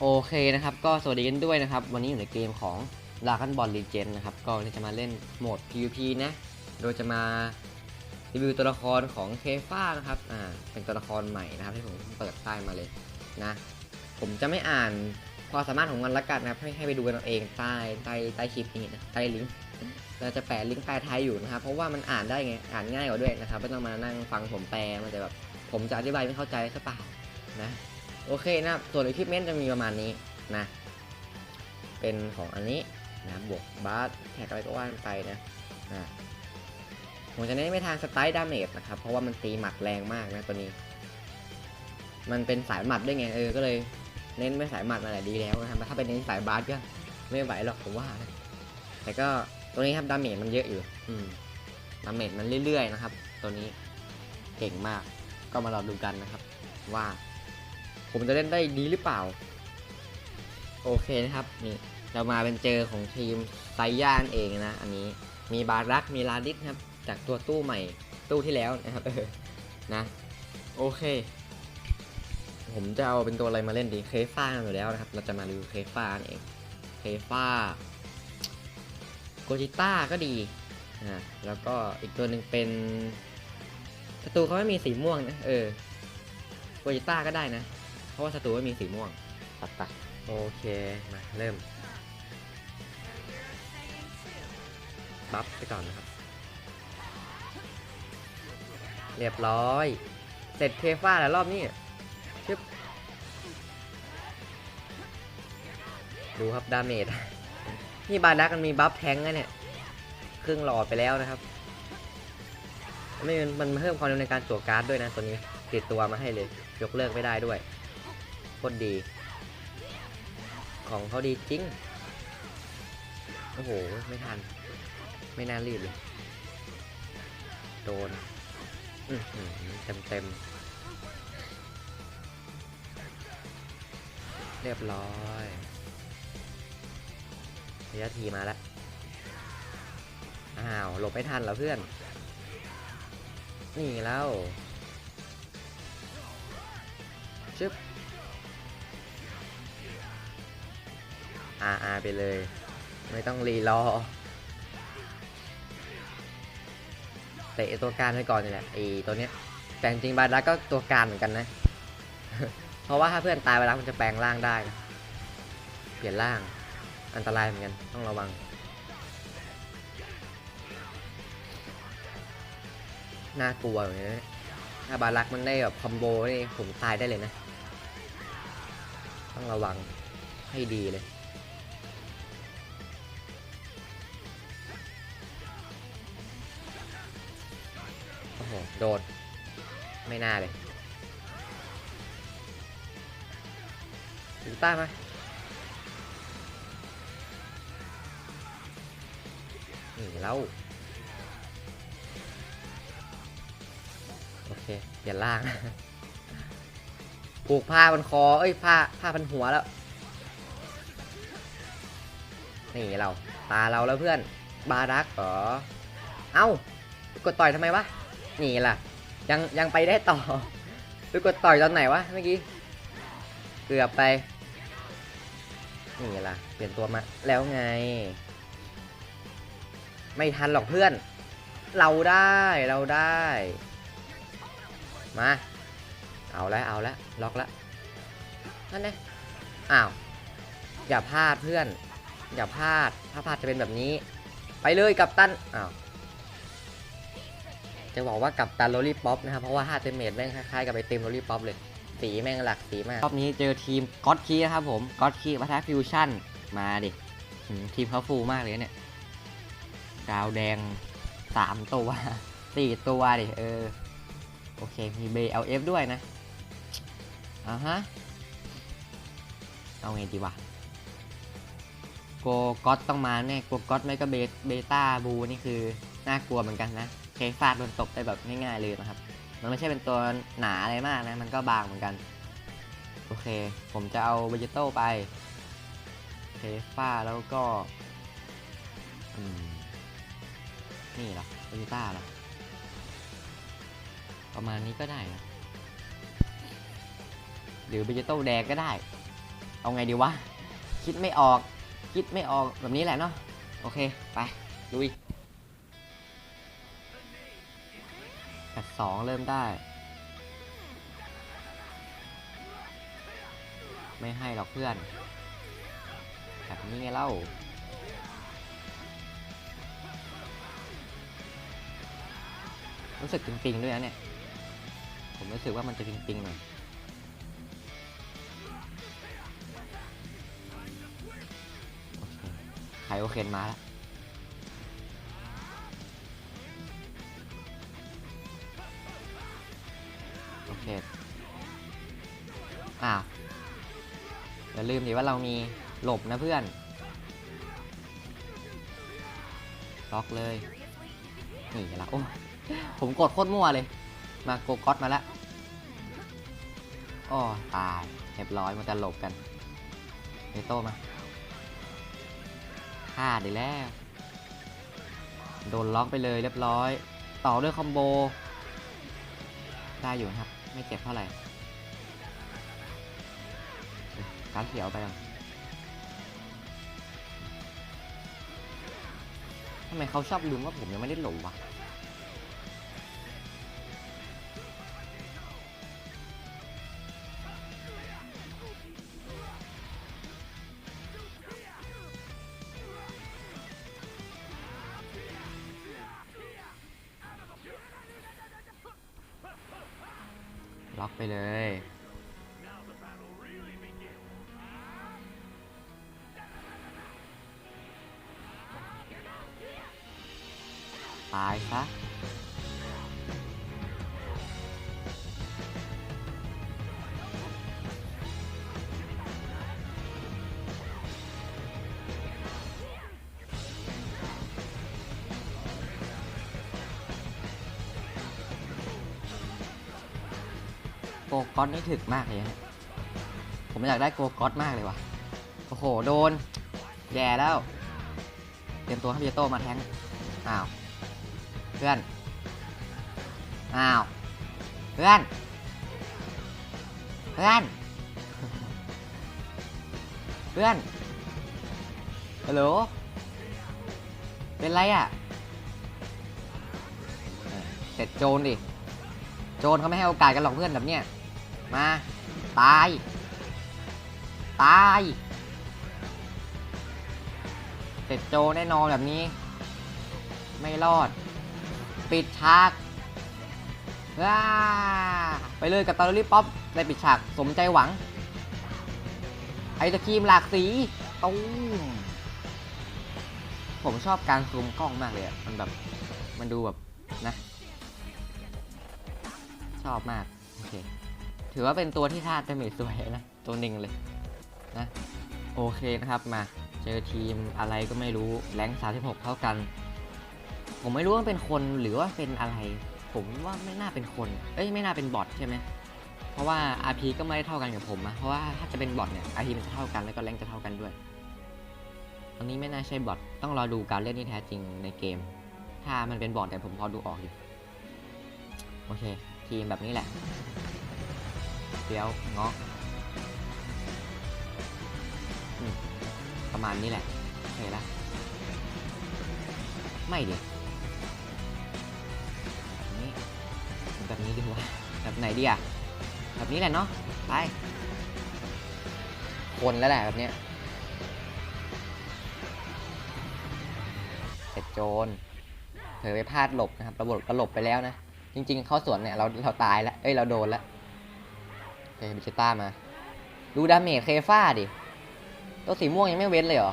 โอเคนะครับ ก็สวัสดีกันด้วยนะครับ วันนี้อยู่ในเกมของ Dragon Ball Legend นะครับ ก็จะมาเล่นโหมด PVP นะ โดยจะมารีวิวตัวละครของเคฟ้านะครับ อ่า เป็นตัวละครใหม่นะครับที่ผมเปิดป้ายมาเลยนะ ผมจะไม่อ่านความสามารถของมันละกันนะครับให้ให้ไปดูกันเอาเองใต้ใต้ใต้คลิปนี้นะใต้ลิงก์เราจะแปะลิงก์แปลไทยอยู่นะครับ เพราะว่ามันอ่านได้ไง อ่านง่ายกว่าด้วยนะครับ ไม่ต้องมานั่งฟังผมแปล มันจะแบบ ผมจะอธิบายไม่เข้าใจใช่ปล่านะ โอเคนะครับส่วนอุปกรณ์จะมีประมาณนี้นะ เป็นของอันนี้นะบวกบาสแท็กอะไรก็ว่านไปนะอ่าผมจะเน้นไม่ทางสไตล์ดาเมจนะครับ เพราะว่ามันตีหมัดแรงมากนะตัวนี้ มันเป็นสายหมัดด้วยไงเออ ก็เลยเน้นไม่สายหมัดมาแหละดีแล้วนะครับถ้าเป็นเน้นสายบาสก็ไม่ไหวหรอกผมว่านะแต่ก็ตัวนี้ครับดาเมจมันเยอะอยู่ อืมดาเมจมันเรื่อยๆนะครับ ตัวนี้เก่งมาก ก็มารอดูกันนะครับ ว่า ผมจะเล่นได้ดีหรือเปล่า โอเคนะครับนี่เรามาเป็นเจอของทีมไซย่านเองนะ อันนี้มีบารักมีลาดิสครับ จากตัวตู้ใหม่ตู้ที่แล้วนะครับเออนะ โอเค ผมจะเอาเป็นตัวอะไรมาเล่นดีเคฟ้าอยู่แล้วนะครับ เราจะมาดูเคฟ้าเองเคฟ้าโกจิต้าก็ดีนะแล้วก็อีกตัวหนึ่งเป็นศัตรูเขาไม่มีสีม่วงนะเออโกจิต้าก็ได้นะ เพราะว่าศัตรูไม่มีสีม่วงตัดตัดโอเค มาเริ่ม บัฟไปก่อนนะครับ เรียบร้อย เสร็จเคฟ้าแล้วรอบนี้ชึบดูครับดาเมจ นี่บาดักมันมีบัฟแทงก์นะเนี่ย ครึ่งหลอดไปแล้วนะครับ ไม่มันเพิ่มความเร็วในการจั่วการ์ดด้วยนะตัวนี้ ติดตัวมาให้เลย ยกเลิกไม่ได้ด้วย ตรดี ของเขาดีจริง โอ้โห ไม่ทัน ไม่น่ารีบเลย โดนเต็มเต็มเรียบร้อยระยะทีมาแล้ว อ้าว หลบไม่ทันเหรอเพื่อน นี่แล้ว อาอาไปเลย ไม่ต้องรีรอเตะตัวการไปก่อนนี่แหละไอตัวเนี้ยแต่จริงบาดักก็ตัวการเหมือนกันนะ เพราะว่าถ้าเพื่อนตายบาดักมันจะแปลงร่างได้นะเปลี่ยนร่างอันตรายเหมือนกันต้องระวัง น่ากลัวอย่างนี้นะถ้าบารักมันได้แบบคอมโบนี่ผมตายได้เลยนะ ต้องระวังให้ดีเลย โดน ไม่น่าเลยถึงต้าไหมนี่แล้ว โอเคเปลี่ยนร่าง ผูกผ้าบนคอ เอ้ย ผ้า ผ้าพันหัวแล้ว นี่เรา ตาเราแล้วเพื่อน บารักเหรอ เอ้ากดต่อยทำไมวะ นี่ล่ะ ยังยังไปได้ต่อไปกดต่อยตอนไหนวะเมื่อกี้ เกือบไป นี่ล่ะ เปลี่ยนตัวมาแล้วไง ไม่ทันหรอกเพื่อน เราได้เราได้ มา เอาแล้วเอาแล้วล็อกแล้วนั่นไงอ้าว อย่าพลาดเพื่อน อย่าพลาด ถ้าพลาดจะเป็นแบบนี้ ไปเลยกับตัน อ้าว จะบอกว่ากับตันโรลี่ป๊อปนะครับ เพราะว่า5เตมเมตแม่งคล้ายๆกับไอเต็มโรลี่ป๊อปเลย สีแม่งหลักสีมาก รอบนี้เจอทีมก็อดคีนะครับผมก็อดคีวัฒนฟิวชั่น มาดิทีมเขาฟูลมากเลยเนี่ย ดาวแดง 3 ตัว 4 ตัวดิ เออ โอเค มีเบลเอฟด้วยนะอ่าฮะ เอาไงดีวะ กก็ตต้องมาแน่โกก็อตไม่ก็เบเบต้าบูนี่คือน่ากลัวเหมือนกันนะเคฟาดโดนตบได้แบบง่ายๆเลยนะครับ มันไม่ใช่เป็นตัวหนาอะไรมากนะ มันก็บางเหมือนกัน โอเค ผมจะเอาเวจิโต้ไปเคฟาแล้วก็นี่เหรอเวจิต้าเหรอประมาณนี้ก็ได้นะหรือเบจิโต้แดงก็ได้ เอาไงดีวะ คิดไม่ออก คิดไม่ออกแบบนี้แหละเนาะโอเค ไปลุยแปดสองเริ่มได้ ไม่ให้หรอกเพื่อน แบบนี้ไงเล่ารู้สึกปิงๆด้วยนะเนี่ย ผมรู้สึกว่ามันจะปิงๆหน่อย โอเคนมาแล้วโอเคอ้าวอย่าลืมดิว่าเรามีหลบนะเพื่อน ล็อกเลย นี่ละโอ้ผมกดโคตรมั่วเลย มาโกก๊อตมาแล้วอ้อตายเรียบร้อยมันจะหลบกันเนโต้มา ฆ่าเด้แล้ว โดนล็อกไปเลยเรียบร้อย ต่อด้วยคอมโบ ได้อยู่ครับ ไม่เจ็บเท่าไหร่ การเขียวไปก่อนทำไมเขาชอบลืมว่าผมยังไม่ได้หลบวะ ล็อกไปเลย ก๊อตนี่ถึกมากเลยนะผมอยากได้โกก๊อตมากเลยว่ะ โอ้โห โดน แย่แล้ว เตรียมตัวให้เบโตมาแทง อ้าว เพื่อน อ้าว เพื่อน เพื่อน เพื่อน ฮัลโหล เป็นไรอะ เสร็จโจรดิ โจรเขาไม่ให้โอกาสกันหรอกเพื่อนแบบเนี้ย มา ตาย ตาย เสร็จโจแน่นอนแบบนี้ ไม่รอด ปิดฉากว้าไปเลยกับตาลลี่ป๊อปได้ปิดฉากสมใจหวัง ไอศครีมหลากสีตุ้มผมชอบการซูมกล้องมากเลยอะมันแบบ มันดูแบบนะ ชอบมาก โอเค ถือว่าเป็นตัวที่ท่าดาเมจสวยนะ ตัวหนึ่งเลยนะ โอเคนะครับมาเจอทีมอะไรก็ไม่รู้แรง36 เท่ากัน ผมไม่รู้ว่าเป็นคนหรือว่าเป็นอะไร ผมว่าไม่น่าเป็นคน เอ้ยไม่น่าเป็นบอทใช่ไหมเพราะว่า RP ก็ไม่ได้เท่ากันกับผมนะเพราะว่าถ้าจะเป็นบอทเนี่ย RP มันจะเท่ากันแล้วก็แรงจะเท่ากันด้วยอันนี้ไม่น่าใช่บอทต้องรอดูการเล่นที่แท้จริงในเกม ถ้ามันเป็นบอทแต่ผมพอดูออกอยู่โอเค ทีมแบบนี้แหละ เดียวเงาะประมาณนี้แหละโอเคละไม่ดิแบบนี้แบบนี้ดีกว่าแบบไหนดีอะแบบนี้แหละเนาะไปคนแล้วแหละแบบเนี้ยเสร็จโจรเผลอไปพลาดหลบนะครับระบบระหลบไปแล้วนะ จริง ๆ เข้าสวนเนี่ยเราเราตายแล้ว เอ้ยเราโดนแล้ว เคบิชิต้ามา ดูดาเมจเคฟ้าดิ ตัวสีม่วงยังไม่เว้นเลยเหรอ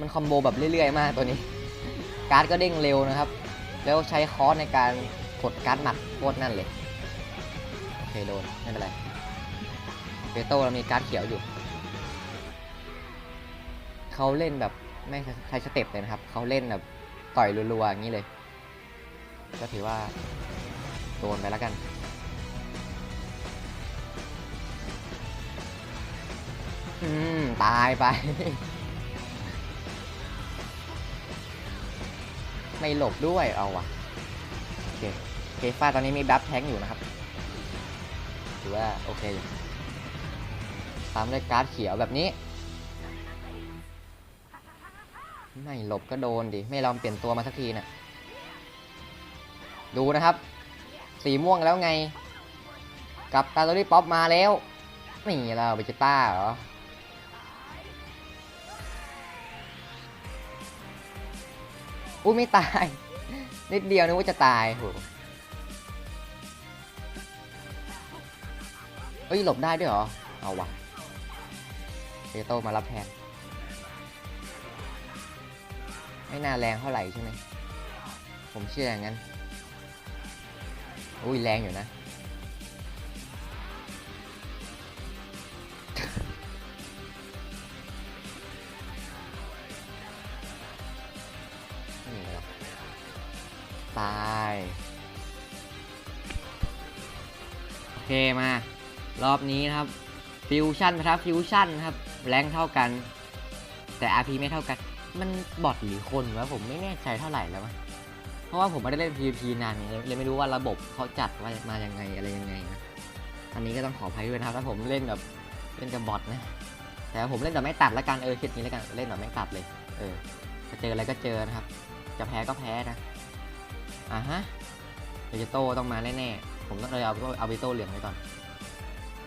มันคอมโบแบบเรื่อยๆ มากตัวนี้ การ์ดก็เด้งเร็วนะครับ แล้วใช้คอสในการกดการ์ดหมัดโคตรนั่นเลย โอเคโดน ไม่เป็นไรเบโต้เรามีการ์ดเขียวอยู่ เขาเล่นแบบไม่ใช้สเต็ปเลยนะครับ เขาเล่นแบบต่อยรัวๆอย่างนี้เลย ก็ถือว่าโดนไปแล้วกัน อืม ตายไป ไม่หลบด้วยเอาว่ะโอเคเคฟ้าตอนนี้มีบัฟแทงอยู่นะครับถือว่า โอเคอยู่ตามด้วยการ์ดเขียวแบบนี้ ไม่หลบก็โดนดิ ไม่ลองเปลี่ยนตัวมาสักทีน่ะดูนะครับ สีม่วงแล้วไง กับตาโตรี่ป๊อปมาแล้ว นี่เราเบจิต้าเหรอ อุ้ยไม่ตาย นิดเดียวนึกว่าจะตายโหเฮ้ยหลบได้ด้วยเหรอ เอาวะเบโตมารับแทน ไม่น่าแรงเท่าไหร่ใช่ไหม ผมเชื่ออย่างนั้น อุ้ยแรงอยู่นะ มารอบนี้นะครับฟิวชั่นนะครับฟิวชั่นครับแรงเท่ากัน แต่ RP ไม่เท่ากัน มันบอทหรือคนวะผมไม่แน่ใจเท่าไหร่แล้ววะเพราะว่าผมไม่ได้เล่น PVP นานเลยไม่รู้ว่าระบบเขาจัดว่ามายังไงอะไรยังไงนะอันนี้ก็ต้องขออภัยด้วยนะครับถ้าผมเล่นแบบเล่นกับบอทนะแต่ผมเล่นแบบไม่ตัดละกันเออคิดนี้ละกันเล่นแบบไม่ตัดเลย เออจะเจออะไรก็เจอนะครับ จะแพ้ก็แพ้นะอ่าฮะเบจิโต้ต้องมาแน่ๆ ผมต้องเลยเอาเอาเบจิโต้เหลืองไว้ก่อน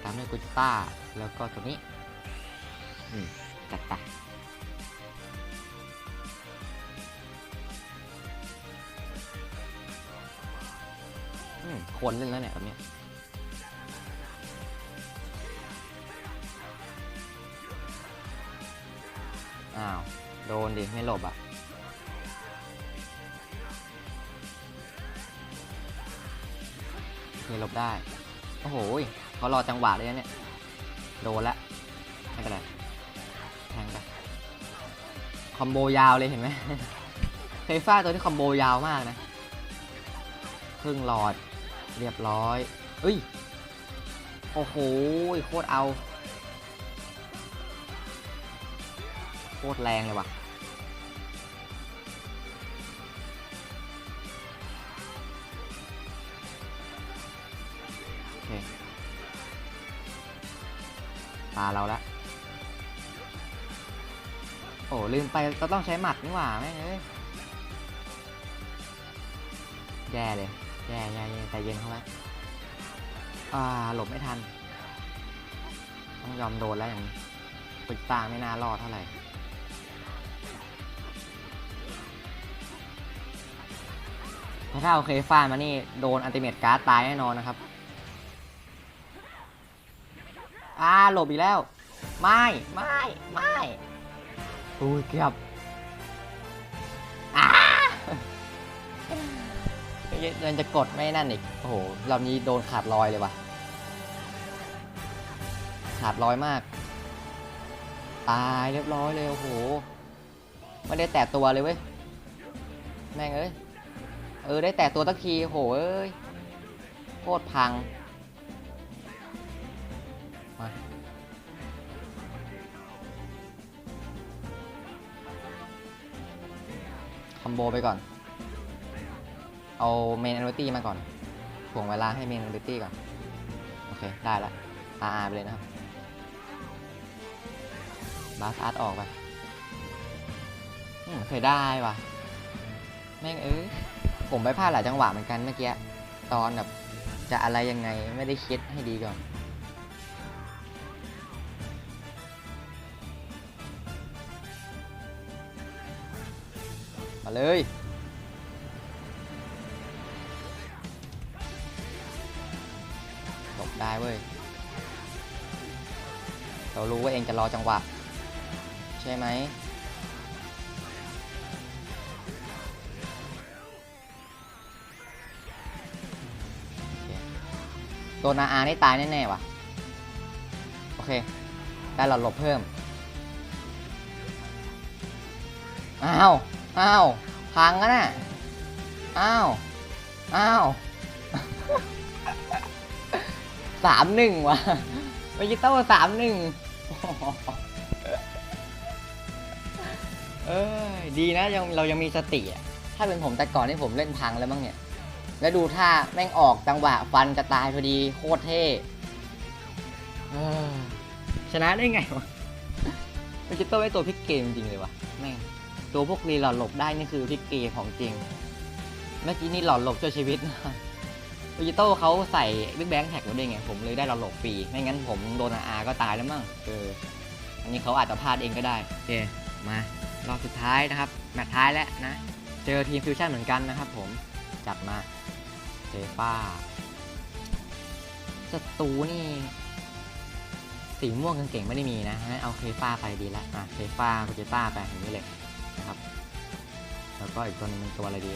ตามด้วยกุจิต้า แล้วก็ตัวนี้อืมจัดไปอืมควรเล่นแล้วเนี่ยแบบเนี้ยอ้าว โดนดิ ไม่หลบอะ นี่หลบได้ โอ้โหเขารอจังหวะเลยนะเนี่ย โดนละไม่เป็นไรแทงไปคอมโบยาวเลยเห็นไหมเฟฟ้าตัวนี้คอมโบยาวมากนะครึ่งหลอดเรียบร้อยเอ้ย โอ้โหโคตรเอา โคตรแรงเลยว่ะ เคตาเราละโอ้ลืมไปเราต้องใช้หมัดนี่หว่าแม่งเอ้ยแย่เลยแย่แย่แย่ใจเย็นเข้าไว้อ่าหลบไม่ทัน ต้องยอมโดนแล้วอย่างนี้ปุจตาไม่น่ารอดเท่าไหร่ถ้าเอาเคฟ้ามานี่โดนอันติเมตการ์ดตายแน่นอนนะครับ อ่าหลบอีกแล้ว ไม่ไม่ไม่อุ้ยเกือบอ่ายังจะกดไม่นั่นอีก โอ้โหรอบนี้โดนขาดลอยเลยว่ะ ขาดลอยมาก ตายเรียบร้อยเลย โอ้โห ไม่ได้แตะตัวเลยเว้ย แม่งเอ้ย เออได้แตะตัวตักทีโอ้โหเอ้ย โคตรพัง อมโบไปก่อน เอาเมน a อน i ตี้มาก่อนถ่วงเวลาให้เมน a อน i ตี้ก่อน โอเค ได้ละ RR ไปเลยนะครับ บาสอาร์ตออกไปอืมเคยได้ว่ะ แม่งเอ้ยผมไปพลาดหลายจังหวะเหมือนกันเมื่อกี้ ตอนแบบจะอะไรยังไงไม่ได้คิดให้ดีก่อน เลย หลบได้เว้ย เรารู้ว่าเองจะรอจังหวะ ใช่ไหม ตัวนาอานี่ตายแน่ๆว่ะ โอเค ได้หลอดหลบเพิ่ม อ้าว อ้าวพังกันน่ะอ้าวอ้าวสามหนึ่งว่ะเวจิโต้สามหนึ่งเอ้ยดีนะยังเรายังมีสติอะถ้าเป็นผมแต่ก่อนที่ผมเล่นพังแล้วมั้งเนี่ย แล้วดูท่าแม่งออกจังหวะฟันจะตายพอดีโคตรเท่เออชนะได้ไงวะเวจิโต้ไม่ตัวพลิกเกมจริงเลยวะแม่ง ตัวพวกรีหลอดหลบได้นี่คือพลิกเกของจริง เมื่อกี้นี่หลอดหลบช่วยชีวิตเวจิโต้เขาใส่บิ๊กแบงแท็กมาด้วยไง ผมเลยได้หลอดหลบฟรี ไม่งั้นผมโดนอาก็ตายแล้วมั้ง เออ อันนี้เขาอาจจะพลาดเองก็ได้ โอเค มารอบสุดท้ายนะครับ แมตช์ท้ายแล้วนะ เจอทีมฟิวชั่นเหมือนกันนะครับผม จัดมาเซฟ้าศัตรูนี่สีม่วงเก่งๆไม่ได้มีนะ เอาเคฟ้าไปดีละอะเคฟ้าโคเจต้าไปอย่างนี้เลย นะครับ แล้วก็อีกตัวนึงเป็นตัวอะไรดี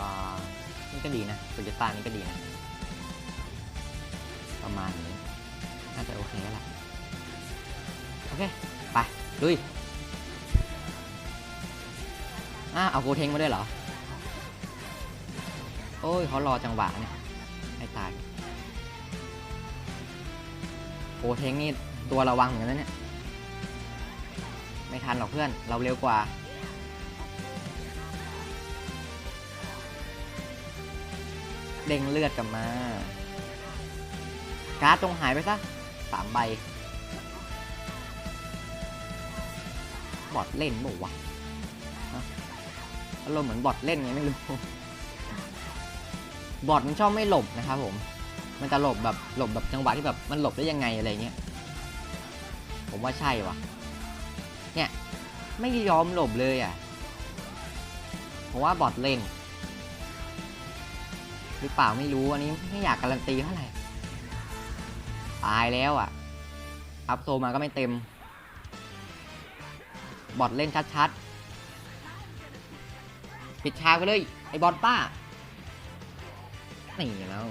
อ่านี่ก็ดีนะโคเจต้านี่ก็ดีนะ ประมาณนี้ น่าจะโอเคแล้วล่ะ โอเค ไป ลุยอะเอาโกเทงมาด้วยเหรอ โอ้ยเขารอจังหวะเนี่ยให้ตายโกเทงนี่ตัวระวังเหมือนกันนะเนี่ย ไม่ทันหรอกเพื่อน เราเร็วกว่า เด้งเลือดกลับมา การ์ดจงหายไปซะสามใบ บอทเล่นบอกวะอารมณ์เหมือนบอทเล่นไงไม่รู้ บอทมันชอบไม่หลบนะครับผม มันจะหลบแบบหลบแบบจังหวะที่แบบมันหลบได้ยังไงอะไรเงี้ย ผมว่าใช่วะเนี่ย ไม่ยอมหลบเลยอะผมว่าบอทเล่น หรือเปล่าไม่รู้อันนี้ไม่อยากการันตีเท่าไหร่ตายแล้วอะ อัพโซมาก็ไม่เต็ม บอทเล่นชัดๆ ปิดฉากไปเลย ไอ้บอทป้า นี่แล้ว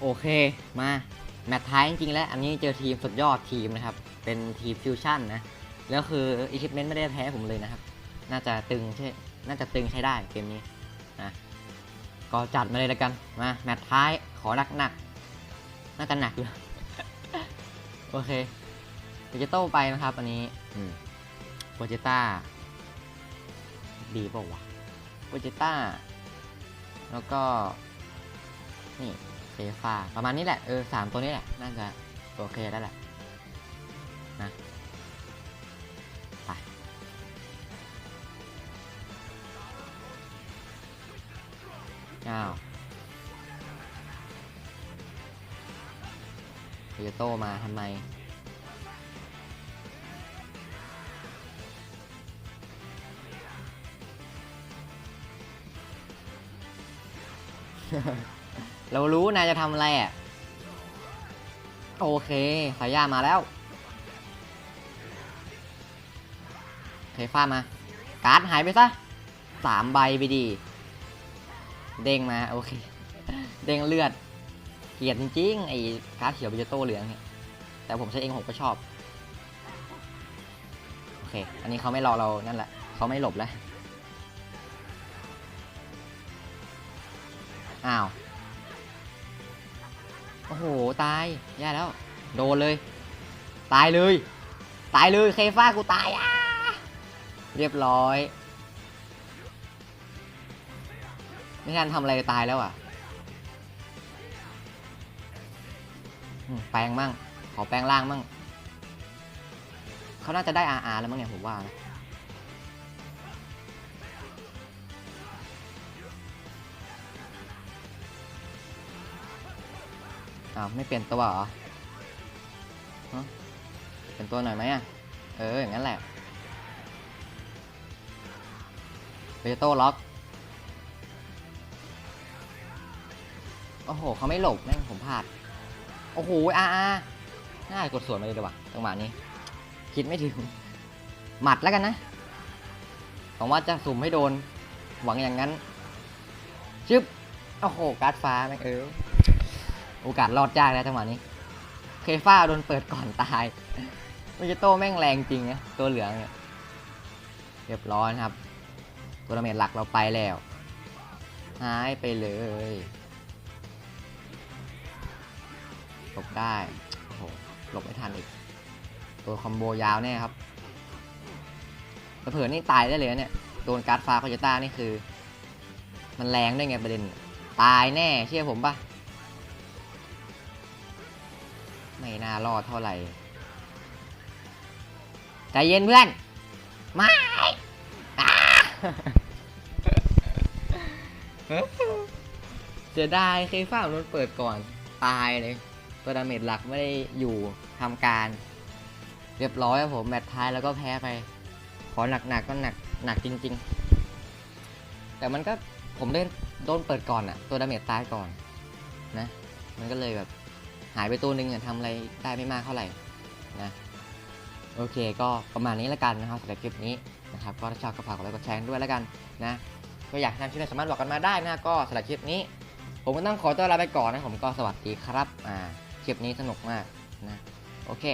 โอเคมา แมตช์ท้ายจริงๆแล้ว อันนี้เจอทีมสุดยอดทีมนะครับ เป็นทีมฟิวชั่นนะ แล้วคืออิคิปเมนต์ไม่ได้แพ้ผมเลยนะครับ น่าจะตึงใช่ น่าจะตึงใช้ได้เกมนี้นะก็จัดมาเลยแล้วกัน มา แมตช์ท้ายขอหนักหนักน่าจะหนักอยู่โอเคโปเจโต้ไปนะครับ อันนี้อืมโปเจต้า ดีป่าวะโปเจต้า แล้วก็ นี่ ฟาประมาณนี้แหละ เออสามตัวนี้แหละ น่าจะโอเคแล้วแหละ นะ ไปอ้าวโตโยโต้มาทำไมเเรารู้นายจะทำอะไรอะ โอเคสายยามาแล้วเคฟ้ามา การ์ดหายไปซะสามใบไปดี เด้งมา โอเค เด้งเลือด เกลียดจริงๆ ไอ้การ์ดเขียวบิจโต้เหลืองเนี่ย แต่ผมใช้เองผมก็ชอบ โอเค อันนี้เขาไม่รอเรานั่นแหละ เขาไม่หลบแล้ว อ้าว โอ้โห ตายแย่แล้ว โดนเลย ตายเลย ตายเลยเคฟ้ากูตายอะเรียบร้อย ไม่ทันทำอะไรตายแล้วอะแปลงมั่ง ขอแปลงร่างมั่ง เขาน่าจะได้ RR แล้วมั้งเนี่ยผมว่านะ อ้าวไม่เปลี่ยนตัวเหรอเปลี่ยนตัวหน่อยไหมอะ เออ อย่างนั้นแหละเบโต้ล็อก โอ้โห เขาไม่หลบแม่งผมพลาด โอ้โหอาอาน่ายกดสวนมาเลยดีกว่าจังหวะนี้ คิดไม่ถึง หมัดแล้วกันนะหวังว่าจะสุ่มให้โดน หวังอย่างนั้น ชึบ โอ้โห การ์ดฟ้าแม่งเออ โอกาสรอดยากแล้วจังหวะนี้ เคฟ้าโดนเปิดก่อนตายมิจโต้แม่งแรงจริงนะตัวเหลืองเนี่ยเรียบร้อยครับตัวเมจหลักเราไปแล้วหายไปเลยหลบได้โอ้โหหลบไม่ทันอีก ตัวคอมโบยาวแน่ครับเผื่อนี่ตายได้เลยเนี่ยโดนการ์ดฟ้าคอจต้านี่คือ มันแรงได้วยไงประเด็น ตายแน่เชื่อผมปะ ไม่น่ารอดเท่าไหร่ใจเย็นเพื่อน ไม่อ่าเสียดายเคยฟ้ามันเปิดก่อน ตายเลย ตัวดาเมจหลักไม่ได้อยู่ทำการ เรียบร้อยครับผม แมตช์ท้ายแล้วก็แพ้ไป ขอหนักๆก็หนักหนักจริง ๆ แต่มันก็ผมเล่นโดนเปิดก่อนอะตัวดาเมจตายก่อนนะ มันก็เลยแบบ หายไปตัวหนึ่งทำอะไรได้ไม่มากเท่าไหร่นะโอเคก็ประมาณนี้ละกันนะครับสำหรับคลิปนี้นะครับก็ถ้าชอบก็ฝากกดไลค์กดแชร์ด้วยละกันนะก็อยากทำคลิปไหนสามารถบอกกันมาได้นะก็สำหรับคลิปนี้ ผมก็ต้องขอตัวลาไปก่อนนะผมก็สวัสดีครับอ่าคลิปนี้สนุกมากนะโอเค